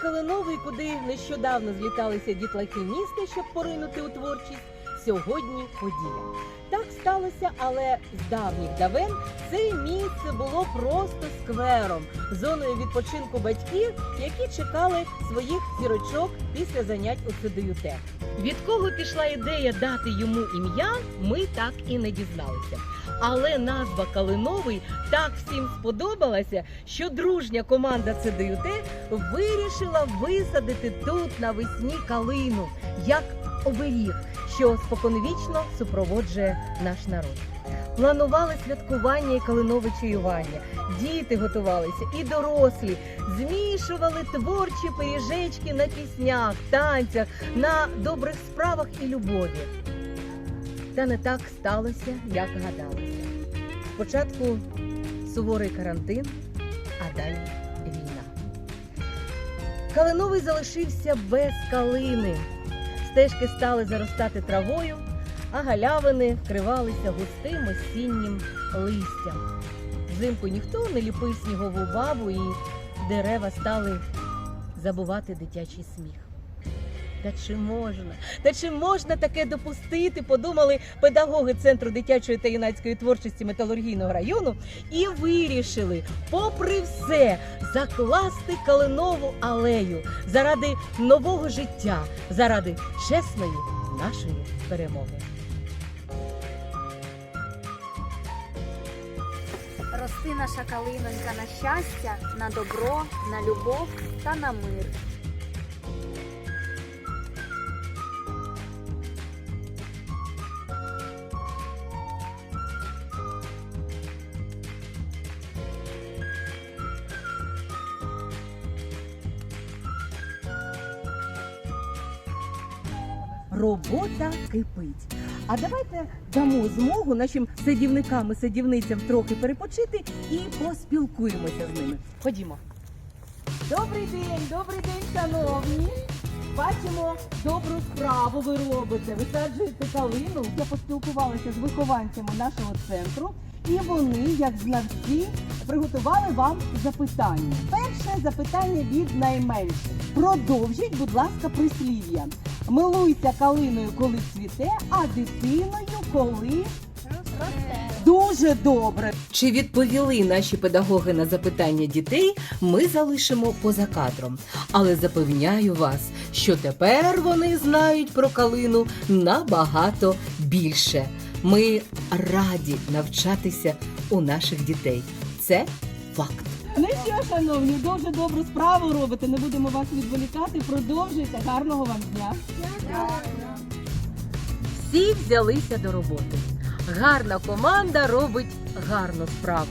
Калиновий, куди нещодавно зліталися дітлахи міста, щоб поринути у творчість, сьогодні подія. Сталося, але з давніх давен це місце було просто сквером, зоною відпочинку батьків, які чекали своїх зірочок після занять у ЦДЮТ. Від кого пішла ідея дати йому ім'я, ми так і не дізналися. Але назва Калиновий так всім сподобалася, що дружня команда ЦДЮТ вирішила висадити тут навесні калину як оберіг, що споконвічно супроводжує наш народ. Планували святкування і калинове чаювання. Діти готувалися і дорослі, змішували творчі пиріжечки на піснях, танцях, на добрих справах і любові. Та не так сталося, як гадалося. Спочатку суворий карантин, а далі війна. Калиновий залишився без калини. Стежки стали заростати травою, а галявини вкривалися густим осіннім листям. Взимку ніхто не ліпив снігову бабу, і дерева стали забувати дитячий сміх. Та чи можна? Та чи можна таке допустити? Подумали педагоги Центру дитячої та юнацької творчості металургійного району і вирішили, попри все, закласти калинову алею заради нового життя, заради чесної нашої перемоги. Рости наша калинонька на щастя, на добро, на любов та на мир. Робота кипить. А давайте дамо змогу нашим садівникам і садівницям трохи перепочити і поспілкуємося з ними. Ходімо. Добрий день, добрий день, шановні. Бачимо, добру справу ви робите. Висаджуєте калину. Я поспілкувалася з вихованцями нашого центру, і вони, як знавці, приготували вам запитання. Перше запитання від найменших. Продовжіть, будь ласка, прислів'я. Милуйся калиною, коли цвіте, а дитиною, коли Дуже добре. Чи відповіли наші педагоги на запитання дітей, ми залишимо поза кадром. Але запевняю вас, що тепер вони знають про калину набагато більше. Ми раді навчатися у наших дітей. Це факт. Ну що, шановні, дуже добру справу робите. Не будемо вас відволікати. Продовжуйте. Гарного вам дня. Всі взялися до роботи. Гарна команда робить гарну справу.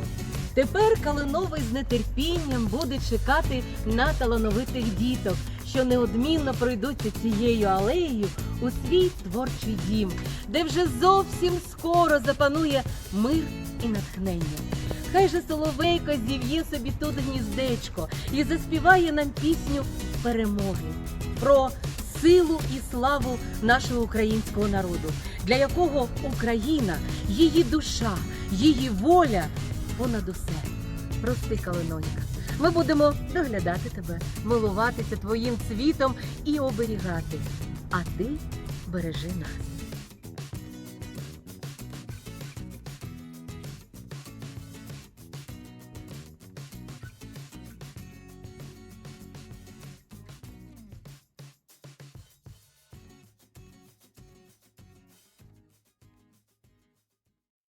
Тепер Калиновий з нетерпінням буде чекати на талановитих діток, що неодмінно пройдуться цією алеєю у свій творчий дім, де вже зовсім скоро запанує мир і натхнення. Хай же Соловейко зів'є собі тут гніздечко і заспіває нам пісню перемоги про силу і славу нашого українського народу, для якого Україна, її душа, її воля понад усе. Прости, Калинонька. Ми будемо доглядати тебе, милуватися твоїм цвітом і оберігати. А ти бережи нас.